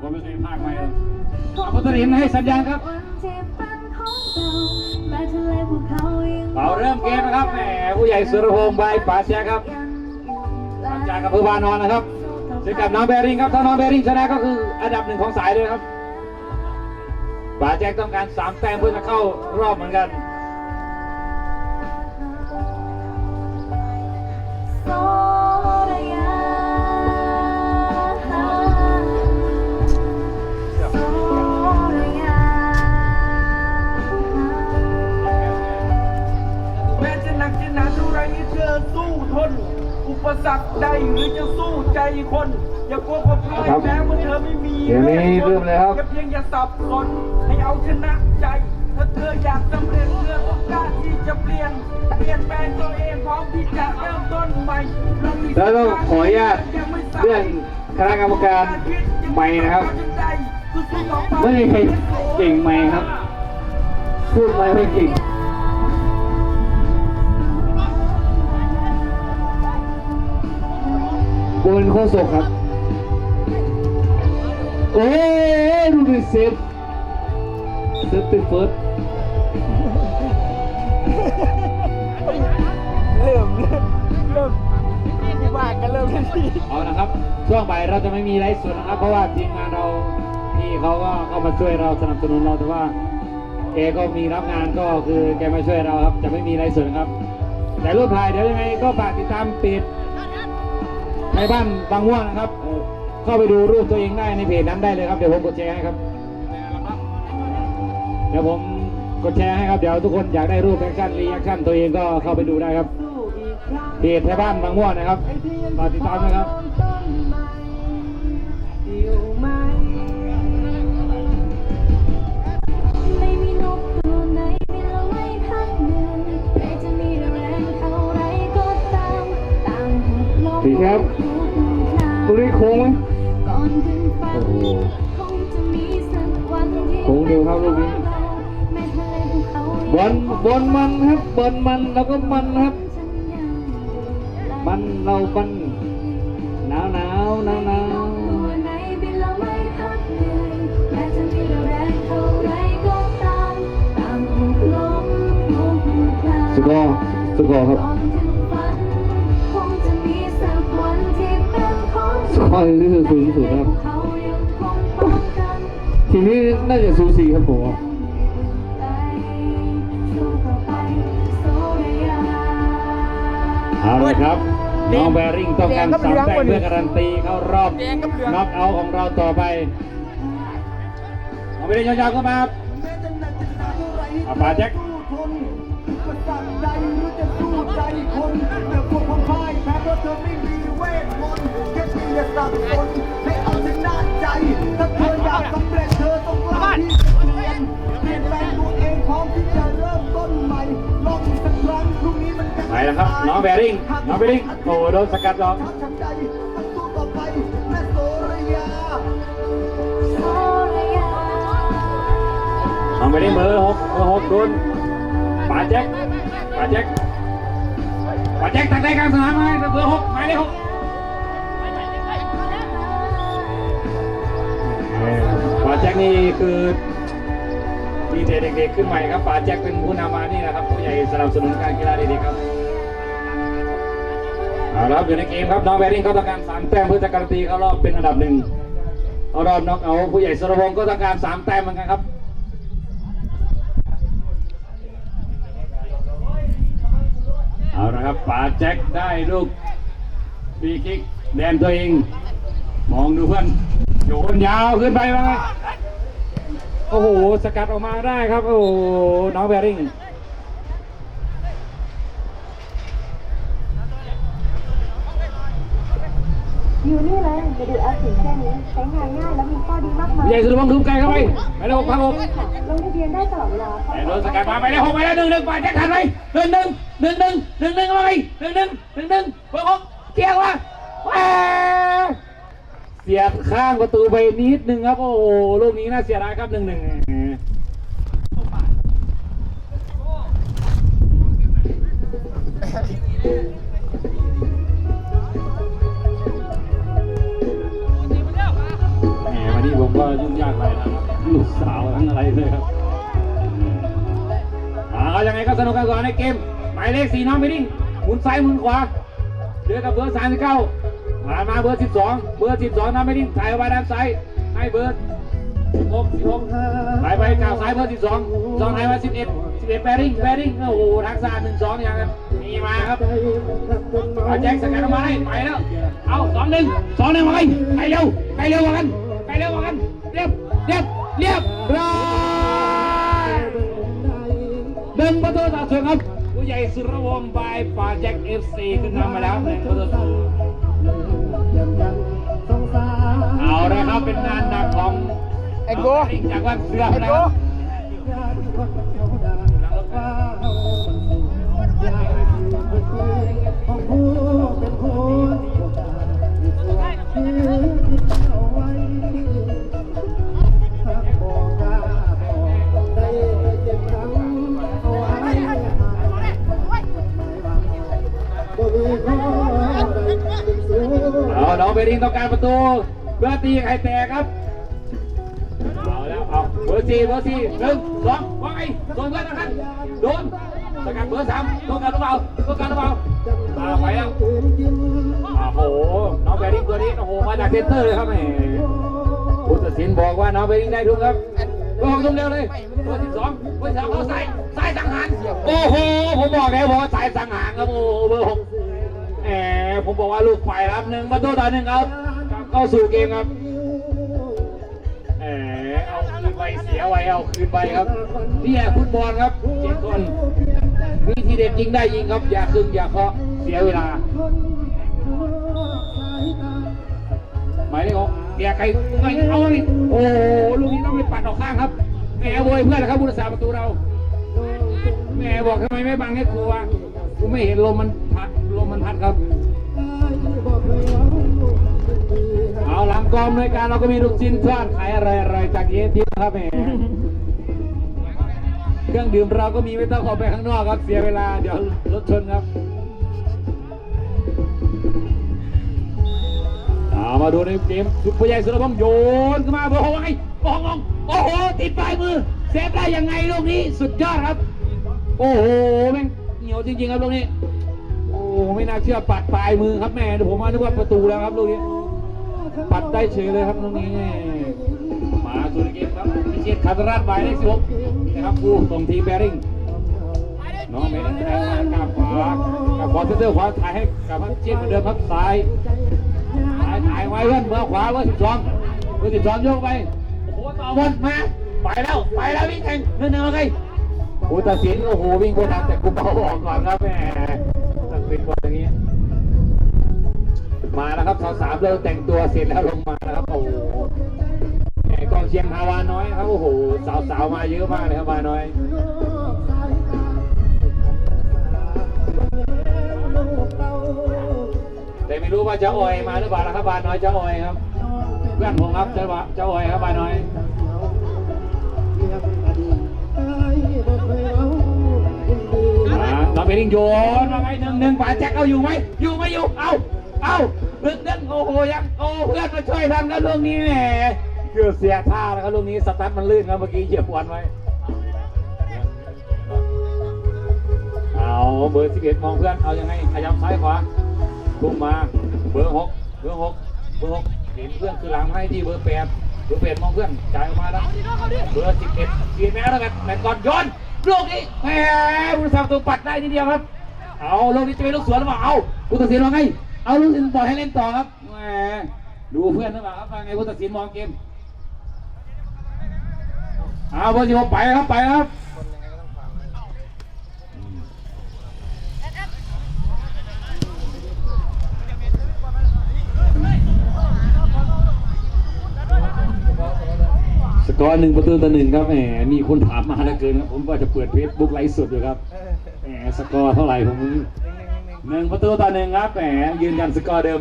ผมก็ไม่เคยพากไปเลยเอาพุทธรินให้สัญญาณครับวันที่เป็นของเราแม้ทะเลภูเขายังเราเริ่มเกมนะครับแหมผู้ใหญ่สุรพงษ์บายป๋าแจ๊คครับยังอยู่และจากอำเภอวานอนนะครับเจอกับน้องแบริ่งครับถ้าน้องแบริ่งชนะก็คืออันดับหนึ่งของสายเลยครับป๋าแจ๊คต้องการสามแต้มเพื่อจะเข้ารอบเหมือนกัน สู้ทน อุปสรรคใดหรือจะสู้ใจคน อย่ากลัวความพ่ายครับแม้ว่าเธอไม่มีเกมนี้เริ่มเลยครับแค่เพียงอย่าสับสนให้เอาชนะใจ ถ้าเธออยากสำเร็จเธอต้องกล้าที่จะเปลี่ยน เปลี่ยนแปลงตัวเองพร้อมที่จะเริ่มต้นใหม่เรามีแล้วต้องขออนุญาตยังไม่สายเรื่องคณะกรรมการไม่นะครับไม่มีใครเก่งไม่ครับ พูดไม่ไม่เก่งบนโคศกครับ โอ้ยดูดิเซฟเซฟเป็นเฟิร์สเริ่มเริ่มเริ่มที่บ้านกันเริ่มทันทีเอานะครับช่วงบ่ายเราจะไม่มีไลฟ์สดนะครับเพราะว่าทีมงานเราที่เขาก็เข้ามาช่วยเราสนับสนุนเราแต่ว่าแกก็มีรับงานก็คือแกมาช่วยเราครับ จะไม่มีไลฟ์สดนะครับ แต่รูปถ่ายเดี๋ยวยังไงก็ฝากติดตามเพจ ในบ้านบางม่วงนะครับเอ่อเข้าไปดูรูปตัวเองได้ในเพจนั้นได้เลยครับ เดี๋ยวผมกดแชร์ให้ครับ เดี๋ยวผมกดแชร์ให้ครับ เดี๋ยวทุกคนอยากได้รูปแอคชั่นรีแอคชั่นตัวเองก็เข้าไปดูได้ครับ เพจในบ้านบางม่วงนะครับฝากติดตามนะครับไม่มีนกตัวไหนบินละไม่พักเหนื่อยแม้จะมีแรงเท่าไรก็ตามตามหดลมดีครับทุกคราว ตรงนี้โค้งไหมก่อนถึงฝันโอ้โหคงจะมีสักวันที่โค้งเดียวครับลูกนี้แม้ทะเลภูเขาบอลบอลมันครับบอลมันแล้วก็มันครับฉันยังอยู่และมันเรามันหนาวหนาวหนาวหนาวตัวไหนบินละไม่พักเหนื่อยแม้จะมีแรงเท่าไรก็ตามตามหดลมทุกคราวสุดยอดสุดยอดครับ ของสกอร์นี่คือสูงที่สุดครับเขายังคงป้องกันทีนี้น่าจะสูสีครับผมว่าไปสู้ต่อไปโซเรียเอาละครับ น้องแบริ่งต้องการสามแต้มเพื่อการันตีเข้ารอบแดงกับเหลืองน็อกเอาท์ของเราต่อไปเอาไปเลยยาวๆเข้ามาครับแม้จะหนักจะหนาเท่าไรนี่อะปาแจ็ค ว่าเธอไม่มีเวทมนต์แค่เพียงอย่าสับสนให้เอาชนะใจ ถ้าเธออยากสำเร็จเธอต้องกล้าที่จะเปลี่ยนเปลี่ยนแปลงตัวเองพร้อมที่จะเริ่มต้นใหม่ลองอีกสักครั้งพรุ่งนี้มันจะไปแล้วครับ น้องแบริ่งน้องแบริ่งโอ้โดนสกัดหรอกทักทำใจต้องไปแม่โสระยาโซเรียน้องแบริ่งเบอร์หกเบอร์หกโดนป่าแจ็คป่าแจ็ค ป่าแจ็คตักได้กลางสนามไหมเบอร์หกหมายเลขหกป๋าแจ็คนี่คือมีเด็กๆขึ้นใหม่ครับป๋าแจ็คเป็นผู้นำมานี่นะครับผู้ใหญ่สนับสนุนการกีฬาเด็กๆครับเอาละครับอยู่ในเกมครับน้องแบริ่งเขาต้องการสามแต้มเพื่อจะการันตีเขารอบเป็นอันดับหนึ่งเอารอบน็อกเอาผู้ใหญ่สรพงก็ต้องการสามแต้มเหมือนกันครับเอาละครับ ป๋าแจ็คได้ลูกฟรีคิกแดนตัวเอง มองดูเพื่อนโยนยาวขึ้นไปมาโอ้โห สกัดออกมาได้ครับ โอ้โห น้องแบริ่งอยู่นี่เลยจะดูแอป ค่นี้ใช้งานง่ายและมีข้อดีมากมายใหญ่สุดลงทุบไกลเข้าไปไปเลยหกพันหกลงทะเบียนได้ตลอดเวลาแต่โดนสกัดมาไปเลยหกไปแล้วหนึ่งหนึ่งไปแจ็คทันไหมหนึ่งหนึ่งหนึ่งหนึ่งหนึ่งหนึ่งเข้าไปหนึ่งหนึ่งหนึ่งหนึ่งเบอร์หกเกี่ยวว่ะแหม่เสียดข้างประตูไปนิดนึงครับโอ้โหลูกนี้น่าเสียดายครับหนึ่งหนึ่งแห วันนี้ผมผมก็ยุ่งยากหลายนะลูกสาวทั้งอะไรเลยครับอ่าก็ยังไงก็สนุกกันก่อนในเกมหมายเลขสี่น้องไปดิ้งหมุนซ้ายหมุนขวาเดือกับเบอร์สามสิบเก้าผ่านมาเบอร์สิบสองเบอร์สิบสองน้องไปดิ้งถ่ายไว้ด้านซ้ายให้เบอร์สิบหกสิบหกถ่ายไปกล่าวซ้ายเบอร์สิบสองสองถ่ายมาสิบเอ็ดสิบเอ็ดแปริ่งแปริ่งโอ้โหทักษะหนึ่งสองอย่างนั้นมีมาครับเอาแจ็คสกัดออกมาได้ไปแล้วเอาสองหนึ่งสองหนึ่งมาไปไปเร็วไปเร็วกัน เร็วมากันเรียบเรียบเรียบร้อยหนึ่งประตูต่อศูนย์ครับผู้ใหญ่สุรวงศ์บายป่าแจ็คเอฟซีขึ้นนำมาแล้วหนึ่งประตูต่อศูนย์เอาละครับเป็นงานหนักของไอ้โก้จากวันเสือนะครับ งต้องการประตูเพื่อตีไข่แตกครับเอาแล้วเอาเบอร์สี่เบอร์สี่หนึ่งสองว่าไงโดนกันนะครับโดนสกัดเบอร์สามโดนกันหรือเปล่าโดนกันหรือเปล่าอ่าไปแล้วโอ้โหน้องเบริ่งตัวนี้โอ้โหมาจากเซนเตอร์เลยครับแหมผู้ตัดสินบอกว่าน้องเบริ่งได้ทุกครับก็ของทุ่มเร็วเลยเบอร์สิบสองเบอร์สามเขาใส่ใส่สังหารโอ้โหผมบอกแล้วว่าใส่สังหารครับโอ้โหเบอร์หก แหมผมบอกว่าลูกไฟครับหนึ่งประตูต่อหนึ่งครับเข้าสู่เกมครับแหมเอาคืนไปเสียไว้เอาคืนไปครับนี่แหละฟุตบอลครับเจ็ดคนมีทีเด็ดยิงได้ยิงครับ อย่าคึงอย่าเคาะเสียเวลาหมายเลขหกเบียร์ไก่ไก่เอาเลยโอ้ลูกนี้ต้องไปปัดออกข้างครับแหมโวยเพื่อนนะครับผู้รักษาประตูเราแหมบอกทำไมไม่บังให้ครูว กูไม่เห็นลมมันพัดลมมันพัดครับ เอาหลังกองในวยการเราก็มีลูกชิ้นทอดขายอะไรๆจากเยตินะครับแหมเครื่องดื่มเราก็มีไม่ต้องออกไปข้างนอกครับเสียเวลาเดี๋ยวรถชนครับเอามาดูในเกมสุดผู้ใหญ่สุรพงษ์โยนขึ้นมาโอ้โหไงโอ้โหโอ้โหติดปลายมือเซฟได้ยังไงลูกนี้สุดยอดครับ โอ้โหแม่ง นียวจริงๆครับลูกนี้ โอ้ไม่น่าเชื่อปัดปลายมือครับแม่ผมว่านึกว่าประตูแล้วครับลูกนี้ ปัดได้เฉยเลยครับลูกนี้มาสู่ในเกมครับพิชิตขันราชหมายเลขสิบนะครับกูส่งทีมแบริ่งน้องเมย์ได้กลับขวากับขวาเซนเตอร์ขวาถ่ายให้กับพิชิตเหมือนเดิมครับซ้ายถ่ายถ่ายไว้เพื่อนเมื่อขวาเมื่อสิบสองเมื่อสิบสองโยกไปโอ้โหต่อบอลมาไปแล้วไปแล้ววิ่งแข่งเนื่องๆเลยโอ้ตัดสินโอ้โหวิ่งไปทางแต่กูเบาออกก่อนครับแม่ตัดสินบอลอย่างนี้มาแล้วครับสาวสามเริ่มแต่งตัวเสร็จแล้วลงมาแล้วครับโอ้โหแม่กองเชียงฮาวาน้อยครับโอ้โหสาวสาวๆมาเยอะมากเลยครับฮาวาน้อยแต่ไม่รู้ว่าเจ้าออยมาหรือเปล่านะครับบานน้อยเจ้าออยครับเพื่อนผมครับเจ้าว่าเจ้าออยครับบานน้อย เราไปลิงโยนมาไงหนึ่งหนึ่งป่าแจ็คเอาอยู่ไหมอยู่ไหมอยู่เอาเอาเพื่อนเพื่อนโอ้โหยังโอ้เพื่อนมาช่วยทำกันลูกนี้แหมเกือบเสียท่าแล้วครับลูกนี้สตาร์ทมันลื่นครับเมื่อกี้เหยียบบอลไว้เอาเบอร์สิบเอ็ดมองเพื่อนเอายังไงขยับซ้ายขวาพุ่งมาเบอร์หกเบอร์หกเบอร์หกเห็นเพื่อนคือหลังให้ที่เบอร์แปดเบอร์แปดมองเพื่อนจ่ายออกมาแล้วเบอร์สิบเอ็ดเสียแม่แล้วแบบแมตก่อนโยน ลูกนี้แหมผู้รักษาประตูปัดได้ทีเดียวครับ เอาลูกนี้จะเป็นลูกสวนหรือเปล่าเอาผู้ตัดสินว่าไง เอาลูกซีนปล่อยให้เล่นต่อครับแหมดูเพื่อนหรือเปล่าครับว่าไงผู้ตัดสินมองเกมเอาบอร์สิบหกไปครับไปครับ กอร์หนึ่งประตูต่อหนึ่งครับแหมมีคนถามมาเหลือเกินครับผมว่าจะเปิดเฟซบุ๊กไลฟ์สดอยู่ครับแหมสกอร์เท่าไหร่ผมหนึ่งประตูต่อหนึ่งครับแหมยืนยันสกอร์เดิม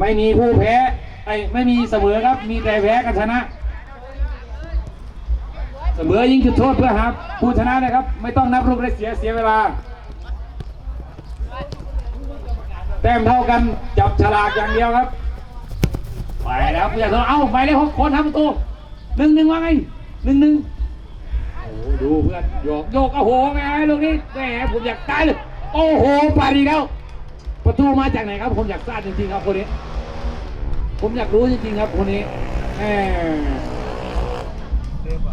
ไม่มีผู้แพ้ไอ้ไม่มีเสมอครับ มีแต่แพ้กับชนะ เสมอยิงจุดโทษเพื่อหาผู้ชนะนะครับ ไม่ต้องนับลูกได้เสียเสียเวลาแต้มเท่ากันจับฉลากอย่างเดียวครับ ไปแล้วผู้ใหญ่ตัวเอ้าไปเลยหกคนทำประตู หนึ่งหนึ่งว่าไงหนึ่งหนึ่งโอ้โหดูเพื่อนโยกโยกโอ้โหแม่ลูกนี้แหมผมอยากตายเลยโอ้โหปาดีแล้ว ประตูมาจากไหนครับ ผมอยากทราบจริงๆครับคนนี้ ผมอยากรู้จริงๆครับคนนี้แหม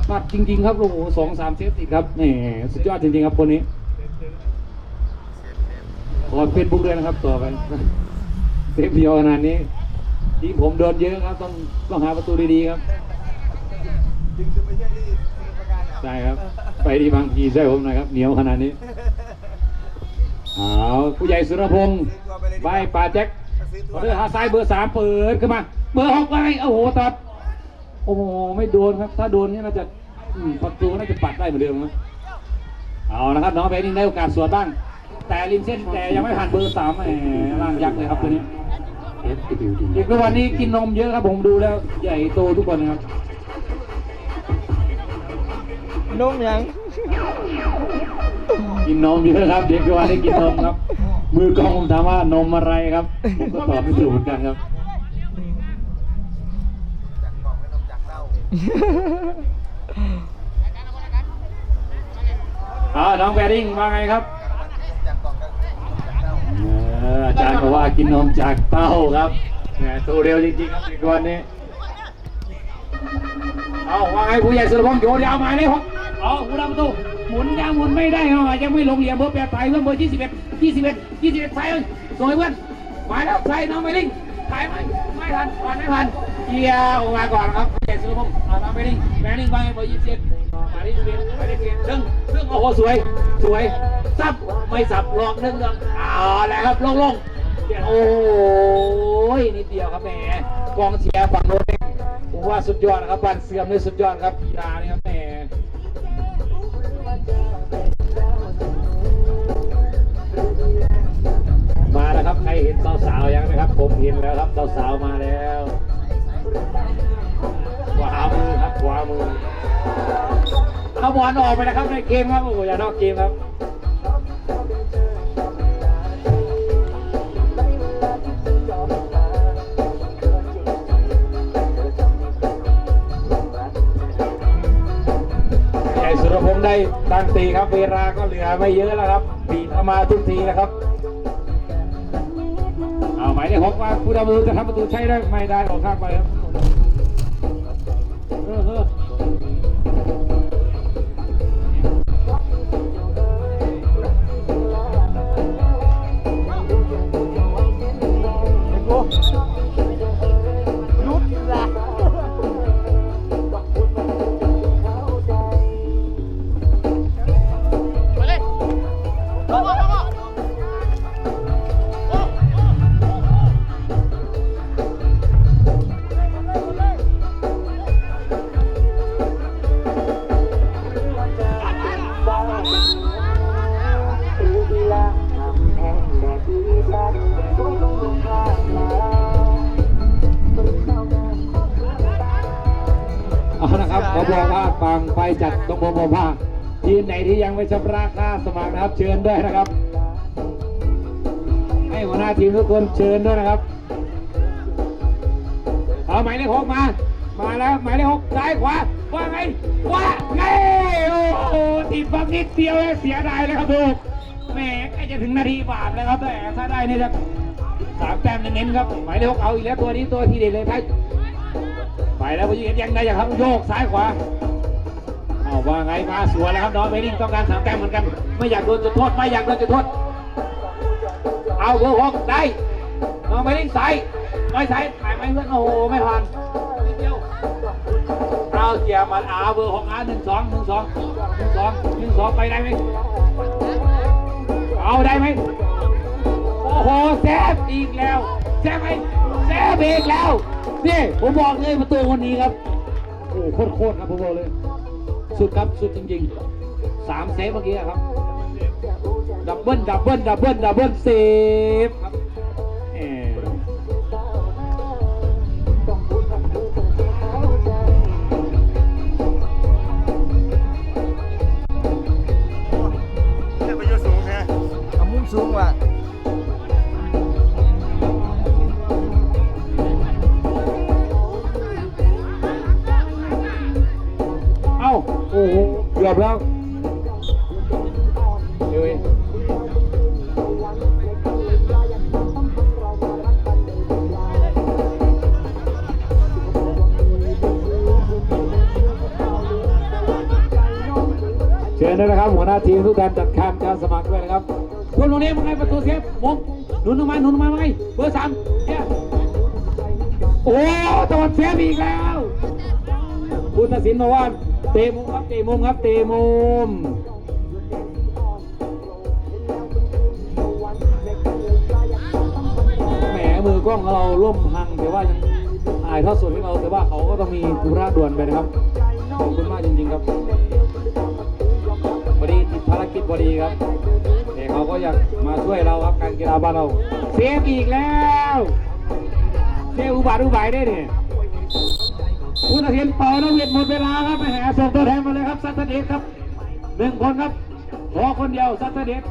ปัดจริง ๆ ครับโอ้โหสองสามเซตติดครับแหมสุดยอดจริงๆครับคนนี้ขอเฟซบุ๊กด้วยนะครับต่อไปเซฟเดียวขนาดนี้ทีมผมโดนเยอะครับ ต้องต้องหาประตูดีๆครับ จึงจะไม่ใช่ที่ทีมประการนะใช่ครับ ไปที่บางพีช่วยผมหน่อยครับ เหนียวขนาดนี้เอาผู้ใหญ่สุรพงศ์ใบป่าแจ็คขอเลือกหาซ้ายเบอร์สามเปิดขึ้นมา เบอร์หกไปโอ้โหตัดโอ้โหไม่โดนครับ ถ้าโดนนี่น่าจะอืมประตูน่าจะปัดได้เหมือนเดิมนะเอานะครับ น้องเบนนี่ได้โอกาสสวนบ้าง แต่ริมเส้นแต่ยังไม่ผ่านเบอร์สามแหมร่างยักษ์เลยครับตัวนี้เด็กทุกวันนี้กินนมเยอะครับผมดูแล้วใหญ่โตทุกคนนะครับ นุ่มยังกินนมเยอะครับ เด็กทุกวันนี้กินนมครับ มือกล้องผมถามว่านมอะไรครับผมก็ตอบไม่ถูกเหมือนกันครับจากกล่องไม่ต้องจากเหล้าอ่าน้องแบริ่งว่าไงครับจากกล่องก็จากเหล้าเอออาจารย์บอกว่ากินนมจากเต้าครับแหมโตเร็วจริงๆครับเด็กทุกวันนี้ เอาว่าไงผู้ใหญ่สุรพงษ์โยนยาวมาเลยครับ เอาผู้นำประตูหมุนยางหมุนไม่ได้ครับยังไม่ลงเหลี่ยมเบอร์แปดไทยเพื่อนเบอร์ยี่สิบเอ็ดยี่สิบเอ็ดยี่สิบเอ็ดไทยเลยส่งให้เพื่อนมาแล้วไทยน้องไม่ลิงไทยไม่ไม่ทันผ่านไม่ทันเกียร์ออกมาก่อนครับผู้ใหญ่สุรพงษ์เอาน้องไม่ลิงแมนลิงไปเบอร์ยี่สิบเอ็ดมาที่สิบเอ็ดไปที่สิบเอ็ดดึงดึงโอ้โหสวยสวยซับไม่สับลอกดึงดึงเอาแล้วครับลงลงโอ้ยนิดเดียวครับแหมกองเชียร์ฝั่งโน้นผมว่าสุดยอดนะครับบันเสื่อมนี่สุดยอดครับกีฬานี่ครับแหม รับใครเห็นสาวๆยังนะครับ ผมเห็นแล้วครับสาวๆมาแล้วขวามือครับขวามือเอาบอลออกไปนะครับในเกมครับโอ้โหอย่านอกเกมครับใหญ่สุรพงษ์ได้ตั้งตีครับ เวลาก็เหลือไม่เยอะแล้วครับบีบเข้ามาทุกทีแล้วครับ หมายเลขหกมาผู้ดำเนินจะทำประตูใช้ได้ไม่ได้ออกข้างไปครับ ทีมทุกคนเชิญด้วยนะครับ เอาหมายเลขหกมา มาแล้วหมายเลขหกซ้ายขวา ว่าไง ว่าไง โอ้โหติดบังนิดเดียวเลยเสียดายเลยครับลูกแหมใกล้จะถึงนาทีบาทแล้วครับแต่ถ้าได้นี่จะสามแต้มเน้นๆครับ หมายเลขหกเอาอีกแล้วตัวนี้ตัวทีเด็ดเลยครับไปแล้วผู้หญิงยังไงอย่างครับโยกซ้ายขวาเอาว่าไงมาสวนแล้วครับน้องเบลลิงต้องการสามแต้มเหมือนกัน ไม่อยากโดนจุดโทษไม่อยากโดนจุดโทษ เอาเบอร์หกได้น้องไปลิงใส่ไม่ใส่ถ่ายไปเพื่อนโอ้โหไม่ผ่านนิดเดียวเอาเกียร์มันเอาเบอร์หกอะหนึ่งสองหนึ่งสองหนึ่งสองหนึ่งสองไปได้ไหมเอาได้ไหมโอ้โหแซฟอีกแล้วแซฟไหมแซฟอีกแล้วนี่ผมบอกเลยประตูคนนี้ครับโอ้โหโคตรครับผมบอกเลย สุดครับสุดจริงๆสามเซฟเมื่อกี้ครับ เบิ้ลดับเบิ้ลดับเบิ้ลดับเบิ้ลเซฟครับเอ่อเจะไปอยู่สูงแค่เามุมสูงว่ะเอ้าโอ้โหเกือบแล้ว ด้วยนะครับ หัวหน้าทีมทุกท่านจัดการการสมัครด้วยนะครับคุณตรงนี้มึงไงประตูเซฟมงหนุนออกมาหนุนออกมาไหมเบอร์สามเนี่ยโอ้ตะวันเซฟอีกแล้วผู้ตัดสินบอกว่าเตะมุมครับเตะมุมครับเตะมุมแหมมือกล้องเราล่มพังแต่ว่ายังถ่ายทอดสดให้เราแต่ว่าเขาก็ต้องมีธุระด่วนไปนะครับขอบคุณมากจริงๆครับ ภารกิจพอดีครับแต่เขาก็อยากมาช่วยเราครับการกีฬาบ้านเราเซฟอีกแล้วเซฟอุบาทอุบายได้เนี่ยผู้ตัดสินเป่าน้ำเวียดหมดเวลาครับไปหาส่งตัวแทนมาเลยครับซัตเดชครับหนึ่งคนครับขอคนเดียวซัตเดช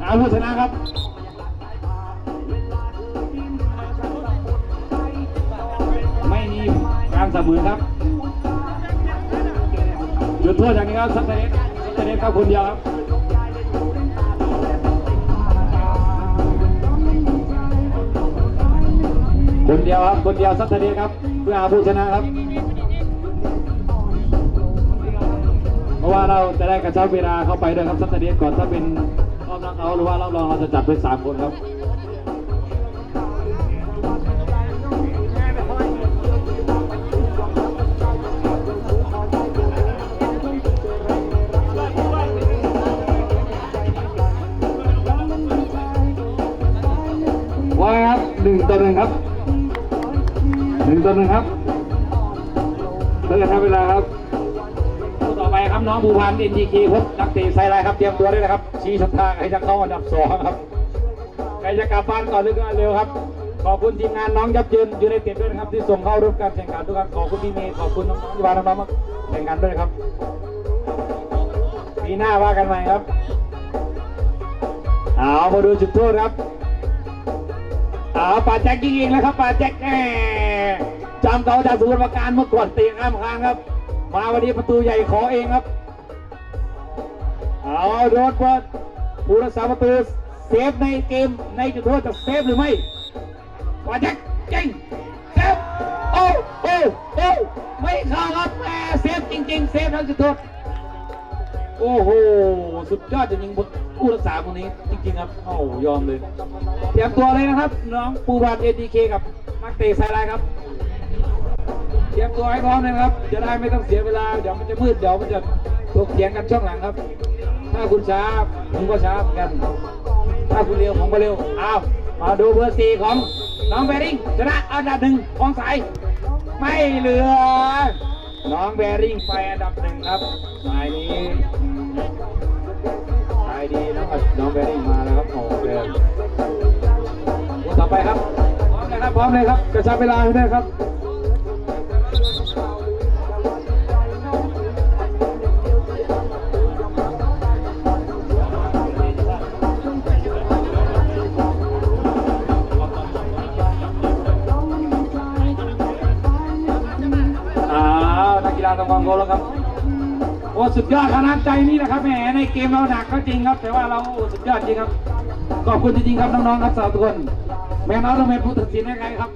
เอาผู้ชนะครับไม่มีการเสมอครับหยุดโทษอย่างนี้ครับซัตเดช ตเดชครับคนเดียวครับคนเดียวครับคนเดียวสัตเดียครับ เพื่อหาผู้ชนะครับ เพราะว่าเราจะได้กระชับเวลาเข้าไปด้วยครับสัตเดียก่อนถ้าเป็นรอบนักเอาหรือว่ารอบรองเราจะจัดเป็นสามคนครับ นึ่งต่อหนึ่งครับหนึ่งต่อหนึ่งครับเลิกทำเวลาครับคู่ต่อไปครับน้องภูพันธ์เอ็นดีเคพบนักเตะไซไลครับเตรียมตัวด้วยนะครับ ชี้ชะตาใครจะเข้าอันดับสองครับใครจะกลับบ้านก่อนหรือก็เร็วครับขอบคุณทีมงานน้องยับยืนอยู่ในเต็ดด้วยนะครับที่ส่งเข้าร่วมการแข่งขันทุกคนขอบคุณพี่เมย์ขอบคุณน้องๆที่มาน้องๆมาแข่งขันด้วยครับปีหน้าว่ากันใหม่ครับเอามาดูจุดโทษครับ เอาป่าแจ็คยิงเองแล้วครับป่าแจ็คแหมจำเขาจากสมุทรปราการเมื่อก่อนเตะข้ามคางครับ มาวันนี้ประตูใหญ่ขอเองครับเอาโดบอลผู้รักษาประตูเซฟในเกมในจุดโทษจะเซฟหรือไม่ป่าแจ็คยิงเซฟโอ้โอ้โอ้ไม่เข้าครับแหมเซฟจริง ๆ เซฟทั้งจุดโทษ โอ้โห สุดยอดจริงๆผู้รักษาคนนี้จริงๆครับ โอ้ยอมเลย เตรียมตัวเลยนะครับ น้องปูบานเอทีเคกับนักเตะสายลายครับ เตรียมตัวให้พร้อมเลยนะครับ จะได้ไม่ต้องเสียเวลา เดี๋ยวมันจะมืด เดี๋ยวมันจะตกเถียงกันช่วงหลังครับ ถ้าคุณช้าผมก็ช้าเหมือนกัน ถ้าคุณเร็วผมก็เร็ว อ้าว มาดูเบอร์สี่ของน้องแบริ่งชนะอันดับหนึ่งของสาย ไม่เหลือ น้องแบริ่งไปอันดับหนึ่งครับ สายนี้ สายดีน้องน้องแบริ่งมาแล้วครับโอ้โหเลยคนต่อไปครับ พร้อมเลยครับ พร้อมเลยครับ กระชับเวลาให้ได้ครับอ้าวนักกีฬาต้องความโกลแล้วครับ สุดยอดขนาดใจนี่นะครับแหมในเกมเราหนักก็จริงครับ แต่ว่าเราสุดยอดจริงครับ ขอบคุณจริงๆครับน้องๆครับสาวทุกคน แม่น้องทำไมผู้ตัดสินยังไงครับ